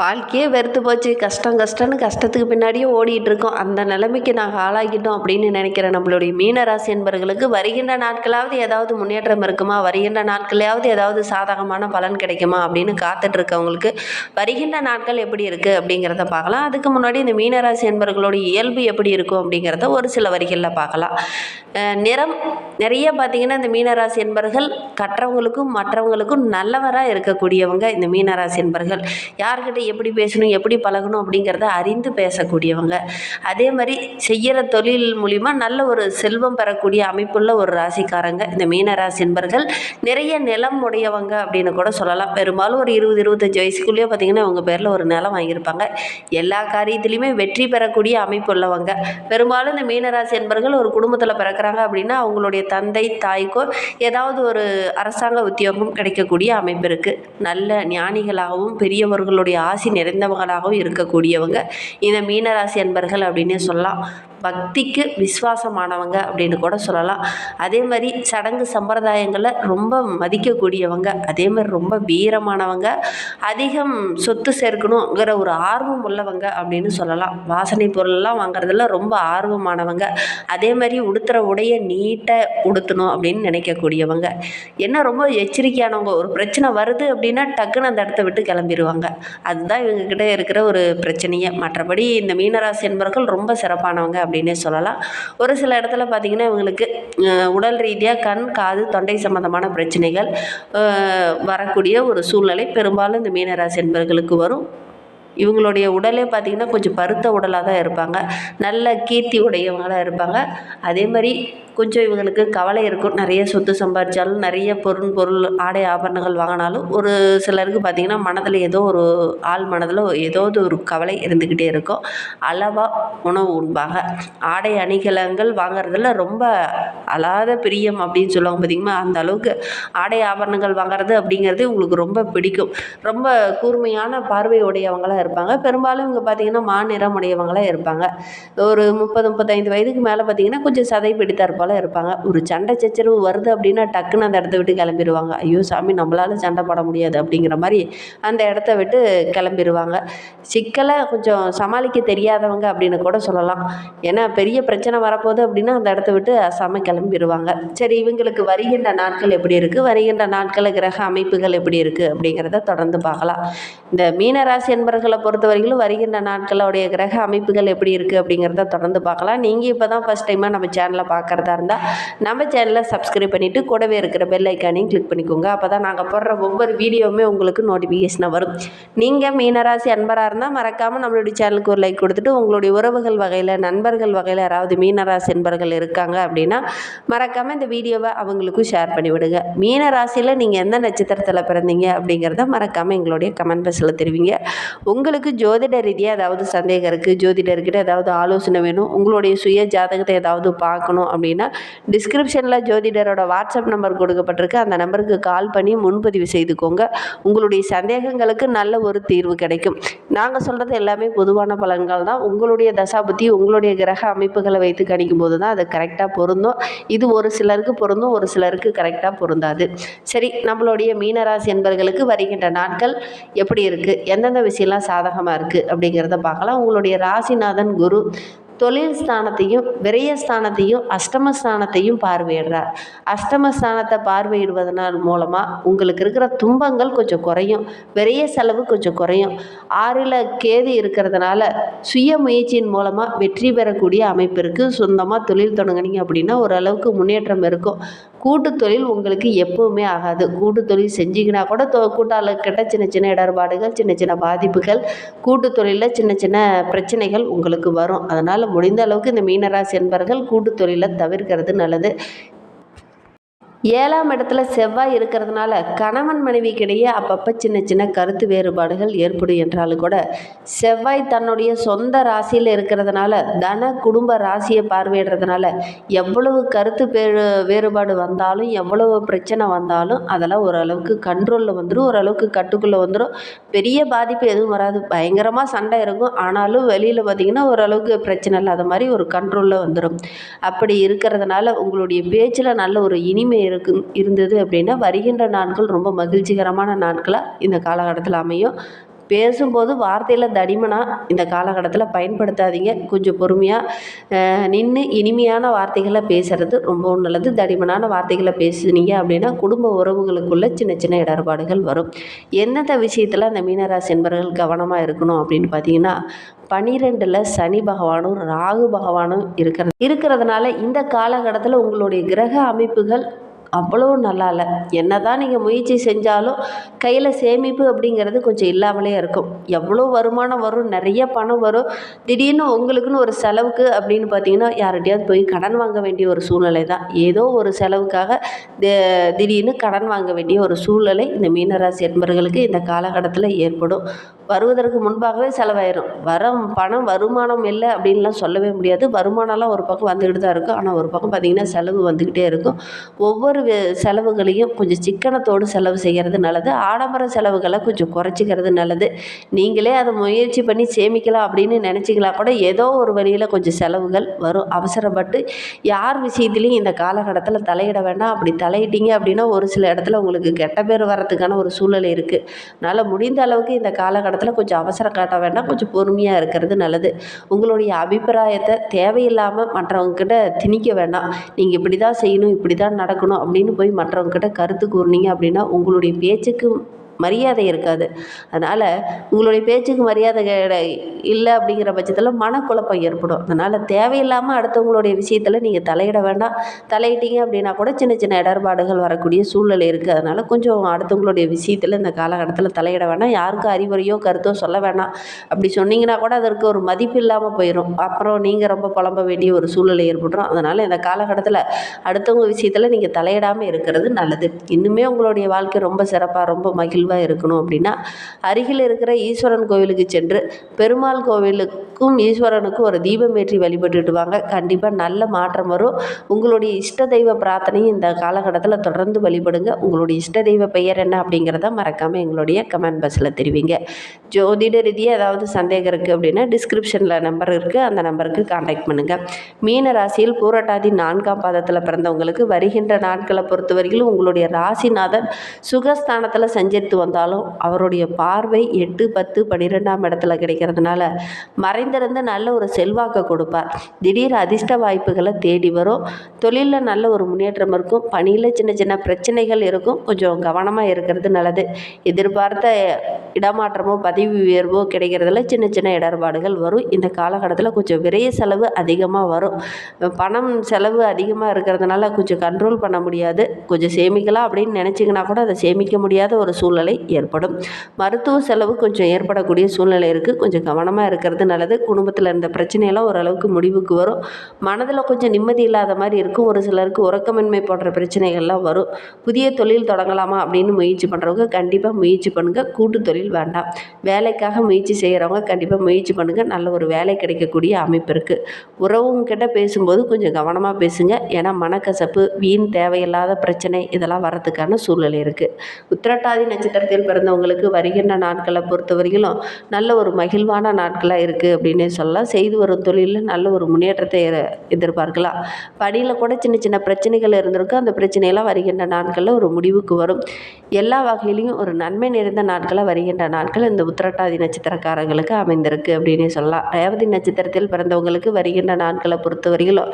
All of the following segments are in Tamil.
வாழ்க்கையே வெறுத்து போச்சு. கஷ்டம் கஷ்டம்னு கஷ்டத்துக்கு பின்னாடியே ஓடிட்டு இருக்கோம் அந்த நிலைமைக்கு நாங்கள் ஆளாகிட்டோம் அப்படின்னு நினைக்கிற நம்மளுடைய மீனராசி என்பர்களுக்கு வருகின்ற நாட்களாவது ஏதாவது முன்னேற்றம் இருக்குமா? வருகின்ற நாட்களையாவது ஏதாவது சாதகமான பலன் கிடைக்குமா? அப்படின்னு காத்துட்டு இருக்கவங்களுக்கு வருகின்ற நாட்கள் எப்படி இருக்குது அப்படிங்கிறத பார்க்கலாம். அதுக்கு முன்னாடி இந்த மீனராசி என்பர்களுடைய இயல்பு எப்படி இருக்கும் அப்படிங்கிறத ஒரு சில வரிகளில் பார்க்கலாம். நிறம் நிறைய பார்த்தீங்கன்னா இந்த மீனராசி என்பர்கள் கற்றவங்களுக்கும் மற்றவங்களுக்கும் நல்லவராக இருக்கக்கூடியவங்க இந்த மீனராசி என்பர்கள். யார்கிட்ட எப்படி பேசணும் எப்படி பழகணும் அப்படிங்கிறத அறிந்து பேசக்கூடியவங்க. அதே மாதிரி செய்கிற தொழில் மூலிமா நல்ல ஒரு செல்வம் பெறக்கூடிய அமைப்புள்ள ஒரு ராசிக்காரங்க. இந்த மீனராசி என்பர்கள் நிறைய நிலம் உடையவங்க அப்படின்னு கூட சொல்லலாம். பெரும்பாலும் ஒரு இருபது இருபத்தஞ்சி வயசுக்குள்ளேயே பார்த்தீங்கன்னா அவங்க பேரில் ஒரு நிலம் வாங்கியிருப்பாங்க. எல்லா காரியத்திலையுமே வெற்றி பெறக்கூடிய அமைப்பு உள்ளவங்க பெரும்பாலும் இந்த மீனராசி என்பர்கள் ஒரு குடும்பத்தில் பிறக்கிறாங்க அப்படின்னா அவங்களுடைய தந்தை தாய்க்கோ ஏதாவது ஒரு அரசாங்க உத்தியோகம் கிடைக்கக்கூடிய அமைப்பு இருக்குது நல்ல ஞானிகளாகவும் பெரியவர்களுடைய ஆசி நிறைந்தவங்களாகவும் இருக்கக்கூடியவங்க. இந்த மீனராசி அன்பர்கள் அப்படின்னே சொல்லலாம். பக்திக்கு விசுவாசமானவங்க அப்படின்னு கூட சொல்லலாம். அதே மாதிரி சடங்கு சம்பிரதாயங்களை ரொம்ப மதிக்கக்கூடியவங்க. அதே மாதிரி ரொம்ப வீரமானவங்க. அதிகம் சொத்து சேர்க்கணுங்கிற ஒரு ஆர்வம் உள்ளவங்க அப்படின்னு சொல்லலாம். வாசனை பொருள்லாம் வாங்குறதுல ரொம்ப ஆர்வமானவங்க. அதே மாதிரி உடுத்துகிற உடைய நீட்டாக உடுத்தணும் அப்படின்னு நினைக்கக்கூடியவங்க. என்ன ரொம்ப எச்சரிக்கையானவங்க. ஒரு பிரச்சனை வருது அப்படின்னா டக்குன்னு அந்த இடத்த விட்டு கிளம்பிடுவாங்க அது அதுதான் இவங்கக்கிட்ட இருக்கிற ஒரு பிரச்சனையே. மற்றபடி இந்த மீனராசி என்பவர்கள் ரொம்ப சிறப்பானவங்க அப்படின்னே சொல்லலாம். ஒரு சில இடத்துல பார்த்திங்கன்னா இவங்களுக்கு உடல் ரீதியாக கண் காது தொண்டை சம்பந்தமான பிரச்சனைகள் வரக்கூடிய ஒரு சூழ்நிலை பெரும்பாலும் இந்த மீனராசி என்பவர்களுக்கு வரும். இவங்களுடைய உடலே பார்த்திங்கன்னா கொஞ்சம் பருத்த உடலாக தான் இருப்பாங்க. நல்ல கீர்த்தி உடையவங்களாக இருப்பாங்க. அதே மாதிரி கொஞ்சம் இவங்களுக்கு கவலை இருக்கும். நிறைய சொத்து சம்பாதிச்சாலும் நிறைய பொருள் பொருள் ஆடை ஆபரணங்கள் வாங்கினாலும் ஒரு சிலருக்கு பார்த்திங்கன்னா மனதில் ஏதோ ஒரு ஆள் மனதில் ஏதாவது ஒரு கவலை இருந்துக்கிட்டே இருக்கும். அளவாக உணவு உண்பாங்க. ஆடை அணிகலன்கள் வாங்குறதுல ரொம்ப அழாத பிரியம் அப்படின்னு சொல்லுவாங்க பார்த்திங்கன்னா அந்த அளவுக்கு ஆடை ஆபரணங்கள் வாங்குறது அப்படிங்கிறது உங்களுக்கு ரொம்ப பிடிக்கும். ரொம்ப கூர்மையான பார்வை உடையவங்களாக இருப்பாங்க. பெரும்பாலும் இவங்க பார்த்திங்கன்னா மாநிறம் உடையவங்களாக இருப்பாங்க. ஒரு முப்பது முப்பத்தைந்து வயதுக்கு மேலே பார்த்திங்கன்னா கொஞ்சம் சதை பிடித்தார் போல் இருப்பாங்க. ஒரு சண்டை சச்சரவு வருது அப்படின்னா டக்குன்னு அந்த இடத்த விட்டு கிளம்பிடுவாங்க ஐயோ சாமி நம்மளால சண்டை போட முடியாது அப்படிங்கிற மாதிரி அந்த இடத்த விட்டு கிளம்பிடுவாங்க சிக்கலை கொஞ்சம் சமாளிக்க தெரியாதவங்க அப்படின்னு கூட சொல்லலாம். ஏன்னா பெரிய பிரச்சனை வரப்போகுது அப்படின்னா அந்த இடத்த விட்டு அசாம கிளம்பிடுவாங்க சரி இவங்களுக்கு வருகின்ற நாட்கள் எப்படி இருக்குது வருகின்ற நாட்கள் கிரக அமைப்புகள் எப்படி இருக்குது அப்படிங்கிறத தொடர்ந்து பார்க்கலாம். இந்த மீனராசி என்பர்கள் பொறுத்த வரைகளிலும் வருகின்ற நாட்களுடைய கிரக அமைப்புகள் எப்படி இருக்குது அப்படிங்கிறத தொடர்ந்து பார்க்கலாம். நீங்கள் இப்போ தான் ஃபஸ்ட் டைமாக நம்ம சேனலை பார்க்குறதா இருந்தால் நம்ம சேனலை சப்ஸ்கிரைப் பண்ணிவிட்டு கூடவே இருக்கிற பெல் ஐக்கானையும் கிளிக் பண்ணிக்கோங்க. அப்போ தான் நாங்கள் போடுற ஒவ்வொரு வீடியோவுமே உங்களுக்கு நோட்டிஃபிகேஷனாக வரும். நீங்கள் மீனராசி அன்பராக இருந்தால் மறக்காமல் நம்மளுடைய சேனலுக்கு ஒரு லைக் கொடுத்துட்டு உங்களுடைய உறவுகள் வகையில் நண்பர்கள் வகையில் யாராவது மீனராசி நண்பர்கள் இருக்காங்க அப்படின்னா மறக்காமல் இந்த வீடியோவை அவங்களுக்கும் ஷேர் பண்ணிவிடுங்க. மீனராசியில் மீன ராசியில் நீங்கள் எந்த நட்சத்திரத்தில் பிறந்தீங்க அப்படிங்கிறத மறக்காமல் எங்களுடைய கமெண்ட் பாக்ஸில் தெரிவிங்க. உங்களுக்கு ஜோதிட ரீதியாக ஏதாவது சந்தேகம் இருக்குது ஜோதிடர்கிட்ட ஏதாவது ஆலோசனை வேணும் உங்களுடைய சுய ஜாதகத்தை ஏதாவது பார்க்கணும் அப்படின்னா டிஸ்கிரிப்ஷனில் ஜோதிடரோட வாட்ஸ்அப் நம்பர் கொடுக்கப்பட்டிருக்கு. அந்த நம்பருக்கு கால் பண்ணி முன்பதிவு செய்துக்கோங்க. உங்களுடைய சந்தேகங்களுக்கு நல்ல ஒரு தீர்வு கிடைக்கும். நாங்கள் சொல்கிறது எல்லாமே பொதுவான பலன்கள் தான். உங்களுடைய தசாபுத்தி உங்களுடைய கிரக அமைப்புகளை வைத்து கணிக்கும் போது தான் அது கரெக்டாக பொருந்தும். இது ஒரு சிலருக்கு பொருந்தும் ஒரு சிலருக்கு கரெக்டாக பொருந்தாது. சரி நம்மளுடைய மீனராசி என்பர்களுக்கு வருகின்ற நாட்கள் எப்படி இருக்குது எந்தெந்த விஷயம்லாம் சாதகமாக இருக்குது அப்படிங்கிறத பார்க்கலாம். உங்களுடைய ராசிநாதன் குரு தொழில் ஸ்தானத்தையும் விரயஸ்தானத்தையும் அஷ்டமஸ்தானத்தையும் பார்வையிடுறார். அஷ்டமஸ்தானத்தை பார்வையிடுவதனால் மூலமாக உங்களுக்கு இருக்கிற துன்பங்கள் கொஞ்சம் குறையும். விரைய செலவு கொஞ்சம் குறையும். ஆறில் கேது இருக்கிறதுனால சுய முயற்சியின் மூலமாக வெற்றி பெறக்கூடிய அமைப்பு இருக்குது சொந்தமாக தொழில் தொடங்குனீங்க அப்படின்னா ஓரளவுக்கு முன்னேற்றம் இருக்கும். கூட்டு தொழில் உங்களுக்கு எப்பவுமே ஆகாது. கூட்டு தொழில் செஞ்சிங்கன்னா கூட தொ கூட்டாளர்கிட்ட சின்ன சின்ன இடர்பாடுகள் சின்ன சின்ன பாதிப்புகள் கூட்டு தொழிலில் சின்ன சின்ன பிரச்சனைகள் உங்களுக்கு வரும். அதனால் முடிந்த அளவுக்கு இந்த மீனராசி என்பவர்கள் கூட்டு தொழிலை தவிர்க்கிறது நல்லது. ஏழாம் இடத்துல செவ்வாய் இருக்கிறதுனால கணவன் மனைவிக்கிடையே அப்பப்போ சின்ன சின்ன கருத்து வேறுபாடுகள் ஏற்படும் என்றாலும் கூட செவ்வாய் தன்னுடைய சொந்த ராசியில் இருக்கிறதுனால தன குடும்ப ராசியை பார்வையிடுறதுனால எவ்வளவு கருத்து வேறுபாடு வந்தாலும் எவ்வளவு பிரச்சனை வந்தாலும் அதெல்லாம் ஓரளவுக்கு கண்ட்ரோலில் வந்துடும் ஓரளவுக்கு கட்டுக்குள்ளே வந்துடும் பெரிய பாதிப்பு எதுவும் வராது. பயங்கரமாக சண்டை இருக்கும். ஆனாலும் வெளியில் பார்த்திங்கன்னா ஓரளவுக்கு பிரச்சனை இல்லாத மாதிரி ஒரு கண்ட்ரோலில் வந்துடும் அப்படி இருக்கிறதுனால உங்களுடைய பேச்சில் நல்ல ஒரு இனிமை இருக்கு இருந்தது அப்படின்னா வருகின்ற நாட்கள் ரொம்ப மகிழ்ச்சிகரமான நாட்களாக இந்த காலகட்டத்தில் அமையும். பேசும்போது வார்த்தையில் தடிமனாக இந்த காலகட்டத்தில் பயன்படுத்தாதீங்க. கொஞ்சம் பொறுமையாக நின்று இனிமையான வார்த்தைகளை பேசுகிறது ரொம்பவும் நல்லது. தடிமனான வார்த்தைகளை பேசுனீங்க அப்படின்னா குடும்ப உறவுகளுக்குள்ளே சின்ன சின்ன இடர்பாடுகள் வரும். எந்தெந்த விஷயத்தில் அந்த மீனராசி என்பவர்கள் கவனமாக இருக்கணும் அப்படின்னு பார்த்தீங்கன்னா பனிரெண்டில் சனி பகவானும் ராகு பகவானும் இருக்கிறது இருக்கிறதுனால இந்த காலகட்டத்தில் உங்களுடைய கிரக அமைப்புகள் அவ்வளோ நல்லா இல்லை. என்ன தான் நீங்கள் முயற்சி செஞ்சாலும் கையில் சேமிப்பு அப்படிங்கிறது கொஞ்சம் இல்லாமலே இருக்கும். எவ்வளோ வருமானம் வரும் நிறைய பணம் வரும். திடீர்னு உங்களுக்குன்னு ஒரு செலவுக்கு அப்படின்னு பார்த்தீங்கன்னா யார்கிட்டயாவது போய் கடன் வாங்க வேண்டிய ஒரு சூழ்நிலை தான். ஏதோ ஒரு செலவுக்காக திடீர்னு கடன் வாங்க வேண்டிய ஒரு சூழ்நிலை இந்த மீனராசி என்பர்களுக்கு இந்த காலகட்டத்தில் ஏற்படும். வருவதற்கு முன்பாகவே செலவாயிரும். வர பணம் வருமானம் இல்லை அப்படின்லாம் சொல்லவே முடியாது. வருமானம்லாம் ஒரு பக்கம் வந்துக்கிட்டு தான் இருக்கும். ஆனால் ஒரு பக்கம் பார்த்திங்கன்னா செலவு வந்துக்கிட்டே இருக்கும். ஒவ்வொரு செலவுகளையும் கொஞ்சம் சிக்கனத்தோடு செலவு செய்கிறது நல்லது. ஆடம்பர செலவுகளை கொஞ்சம் குறைச்சிக்கிறது நல்லது. நீங்களே அதை முயற்சி பண்ணி சேமிக்கலாம் அப்படின்னு நினச்சிக்கலாம் கூட ஏதோ ஒரு வழியில் கொஞ்சம் செலவுகள் வரும். அவசரப்பட்டு யார் விஷயத்துலையும் இந்த காலகட்டத்தில் தலையிட வேண்டாம். அப்படி தலையிட்டீங்க அப்படின்னா ஒரு சில இடத்துல உங்களுக்கு கெட்ட பேர் வர்றதுக்கான ஒரு சூழ்நிலை இருக்குது அதனால் முடிந்த அளவுக்கு இந்த காலகட்டத்தில் கொஞ்சம் அவசரம் காட்ட வேண்டாம். கொஞ்சம் பொறுமையாக இருக்கிறது நல்லது. உங்களுடைய அபிப்பிராயத்தை தேவையில்லாமல் மற்றவங்கக்கிட்ட திணிக்க வேண்டாம். நீங்கள் இப்படி தான் செய்யணும் இப்படி தான் நடக்கணும் அப்படின்னு போய் மற்றவங்கக்கிட்ட கருத்து கூறுனீங்க அப்படின்னா உங்களுடைய பேச்சுக்கு மரியாதை இருக்காது. அதனால் உங்களுடைய பேச்சுக்கு மரியாதை இல்லை அப்படிங்கிற பட்சத்தில் மனக்குழப்பம் ஏற்படும். அதனால் தேவையில்லாமல் அடுத்தவங்களுடைய விஷயத்தில் நீங்கள் தலையிட வேண்டாம். தலையிட்டீங்க அப்படின்னா கூட சின்ன சின்ன இடர்பாடுகள் வரக்கூடிய சூழ்நிலை இருக்குது அதனால் கொஞ்சம் அடுத்தவங்களுடைய விஷயத்தில் இந்த காலகட்டத்தில் தலையிட வேண்டாம். யாருக்கும் அறிவுரையோ கருத்தோ சொல்ல வேண்டாம். அப்படி சொன்னீங்கன்னா கூட அதற்கு ஒரு மதிப்பு இல்லாமல் போயிடும் அப்புறம் நீங்கள் ரொம்ப புலம்ப வேண்டிய ஒரு சூழ்நிலை ஏற்பட்டுரும். அதனால் இந்த காலகட்டத்தில் அடுத்தவங்க விஷயத்தில் நீங்கள் தலையிடாமல் இருக்கிறது நல்லது. இன்னுமே உங்களுடைய வாழ்க்கை ரொம்ப சிறப்பாக ரொம்ப மகிழ்வாக இருக்கணும் அப்படின்னா அருகில் இருக்கிற ஈஸ்வரன் கோவிலுக்கு சென்று பெருமாள் கோவிலுக்கும் ஈஸ்வரனுக்கும் ஒரு தீபம் ஏற்றி வழிபட்டுட்டு வாங்க கண்டிப்பாக நல்ல மாற்றம் வரும். உங்களுடைய இஷ்ட தெய்வ பிரார்த்தனையும் இந்த காலகட்டத்தில் தொடர்ந்து வழிபடுங்க. உங்களுடைய இஷ்ட தெய்வ பெயர் என்ன அப்படிங்கிறத மறக்காமல் எங்களுடைய கமெண்ட் பாக்ஸில் தெரிவிங்க. ஜோதிட ரீதியாக ஏதாவது சந்தேகம் இருக்குது அப்படின்னா டிஸ்கிரிப்ஷனில் நம்பர் இருக்குது அந்த நம்பருக்கு காண்டாக்ட் பண்ணுங்கள் மீன ராசியில் பூரட்டாதி நான்காம் பாதத்தில் பிறந்தவங்களுக்கு வருகின்ற நாட்களை பொறுத்தவரையிலும் உங்களுடைய ராசிநாதன் சுகஸ்தானத்தில் சஞ்சரித்து வந்தாலும் அவருடைய பார்வை எட்டு பத்து பன்னிரெண்டாம் இடத்துல கிடைக்கிறதுனால மறைந்திருந்து நல்ல ஒரு செல்வாக்கை கொடுப்பார். திடீர் அதிர்ஷ்ட வாய்ப்புகளை தேடி வரும். தொழிலில் நல்ல ஒரு முன்னேற்றம் இருக்கும். பணியில் சின்ன சின்ன பிரச்சனைகள் இருக்கும். கொஞ்சம் கவனமாக இருக்கிறது நல்லது. எதிர்பார்த்த இடமாற்றமோ பதவி உயர்வோ கிடைக்கிறதுல சின்ன சின்ன இடர்பாடுகள் வரும். இந்த காலகட்டத்தில் கொஞ்சம் விரைய செலவு அதிகமாக வரும். பணம் செலவு அதிகமாக இருக்கிறதுனால கொஞ்சம் கண்ட்ரோல் பண்ண முடியாது. கொஞ்சம் சேமிக்கலாம் அப்படின்னு நினச்சிங்கன்னா கூட அதை சேமிக்க முடியாத ஒரு சூழ்நிலை ஏற்படும். மருத்துவ செலவு கொஞ்சம் ஏற்படக்கூடிய சூழ்நிலை இருக்குது கொஞ்சம் கவனமாக இருக்கிறது நல்லது. குடும்பத்தில் இருந்த பிரச்சனையெல்லாம் ஓரளவுக்கு முடிவுக்கு வரும். மனதில் கொஞ்சம் நிம்மதி இல்லாத மாதிரி இருக்கும். ஒரு சிலருக்கு உறக்கமின்மை போன்ற பிரச்சனைகள்லாம் வரும். புதிய தொழில் தொடங்கலாமா அப்படின்னு முயற்சி பண்ணுறவங்க கண்டிப்பாக முயற்சி பண்ணுங்கள் கூட்டு தொழில் வேண்டாம். வேலைக்காக முயற்சி செய்கிறவங்க கண்டிப்பாக முயற்சி பண்ணுங்கள் நல்ல ஒரு வேலை கிடைக்கக்கூடிய அமைப்பு இருக்குது உறவுங்கிட்ட பேசும்போது கொஞ்சம் கவனமாக பேசுங்க. ஏன்னா மனக்கசப்பு வீண் தேவையில்லாத பிரச்சனை இதெல்லாம் வரதுக்கான சூழ்நிலை இருக்குது உத்திரட்டாதி நட்சத்திரத்தில் பிறந்தவங்களுக்கு வருகின்ற நாட்களை பொறுத்தவரையிலும் நல்ல ஒரு மகிழ்வான நாட்களாக இருக்குது அப்படின்னே சொல்லலாம். செய்து வரும் தொழிலில் நல்ல ஒரு முன்னேற்றத்தை எதிர்பார்க்கலாம். பணியில் கூட சின்ன சின்ன பிரச்சனைகள் இருந்திருக்கும். அந்த பிரச்சனையெல்லாம் வருகின்ற நாட்களில் ஒரு முடிவுக்கு வரும். எல்லா வகையிலையும் ஒரு நன்மை நிறைந்த நாட்களாக வருகின்ற நாட்கள் இந்த உத்திரட்டாதி நட்சத்திரக்காரங்களுக்கு அமைந்திருக்கு அப்படின்னே சொல்லலாம். ரேவதி நட்சத்திரத்தில் பிறந்தவங்களுக்கு வருகின்ற நாட்களை பொறுத்தவரையிலும்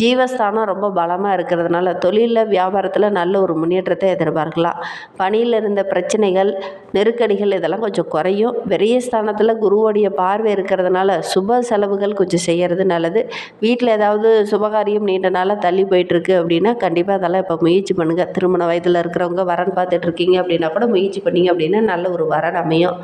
ஜீவஸ்தானம் ரொம்ப பலமாக இருக்கிறதுனால தொழிலில் வியாபாரத்தில் நல்ல ஒரு முன்னேற்றத்தை எதிர்பார்க்கலாம். பணியில் இருந்த பிரச்சனை பிரச்சனைகள் நெருக்கடிகள் இதெல்லாம் கொஞ்சம் குறையும். விரயஸ்தானத்தில் குருவோடைய பார்வை இருக்கிறதுனால சுப செலவுகள் கொஞ்சம் செய்கிறது நல்லது. வீட்டில் ஏதாவது சுபகாரியம் நீண்ட நாளாக தள்ளி போயிட்டுருக்கு அப்படின்னா கண்டிப்பாக அதெல்லாம் இப்போ முயற்சி பண்ணுங்கள் திருமண வயதில் இருக்கிறவங்க வரன் பார்த்துட்ருக்கீங்க அப்படின்னா கூட முயற்சி பண்ணிங்க அப்படின்னா நல்ல ஒரு வரன் அமையும்.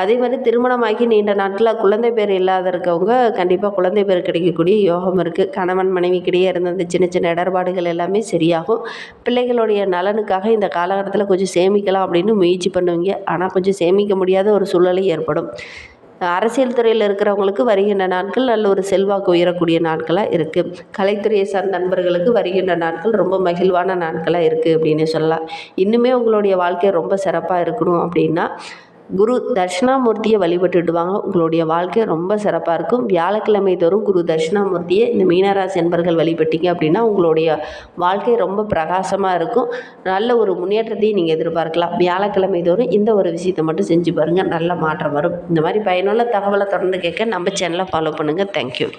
அதே மாதிரி திருமணமாகி நீண்ட நாட்டில் குழந்தை பேர் இல்லாத இருக்கவங்க கண்டிப்பாக குழந்தை பேர் கிடைக்கக்கூடிய யோகம் இருக்குது கணவன் மனைவிக்கிடையே இருந்த அந்த சின்ன சின்ன இடர்பாடுகள் எல்லாமே சரியாகும். பிள்ளைகளுடைய நலனுக்காக இந்த காலகட்டத்தில் கொஞ்சம் சேமிக்கலாம் அப்படின்னு முயற்சி பண்ணுவீங்க. ஆனால் கொஞ்சம் சேமிக்க முடியாத ஒரு சூழ்நிலை ஏற்படும். அரசியல் துறையில் இருக்கிறவங்களுக்கு வருகின்ற நாட்கள் நல்ல ஒரு செல்வாக்கு உயரக்கூடிய நாட்களாக இருக்குது கலைத்துறையை சார்ந்த நண்பர்களுக்கு வருகின்ற நாட்கள் ரொம்ப மகிழ்வான நாட்களாக இருக்குது அப்படின்னு சொல்லலாம். இன்னுமே உங்களுடைய வாழ்க்கை ரொம்ப சிறப்பாக இருக்கணும் அப்படின்னா குரு தட்சிணாமூர்த்தியை வழிபட்டுடுவாங்க உங்களுடைய வாழ்க்கை ரொம்ப சிறப்பாக இருக்கும். வியாழக்கிழமை தோறும் குரு தட்சிணாமூர்த்தியை இந்த மீனராசி என்பர்கள் வழிபட்டீங்க அப்படின்னா உங்களுடைய வாழ்க்கை ரொம்ப பிரகாசமாக இருக்கும். நல்ல ஒரு முன்னேற்றத்தையும் நீங்கள் எதிர்பார்க்கலாம். வியாழக்கிழமை தோறும் இந்த ஒரு விஷயத்தை மட்டும் செஞ்சு பாருங்கள் நல்ல மாற்றம் வரும். இந்த மாதிரி பயனுள்ள தகவலை தொடர்ந்து கேட்க நம்ம சேனலை ஃபாலோ பண்ணுங்கள் தேங்க்யூ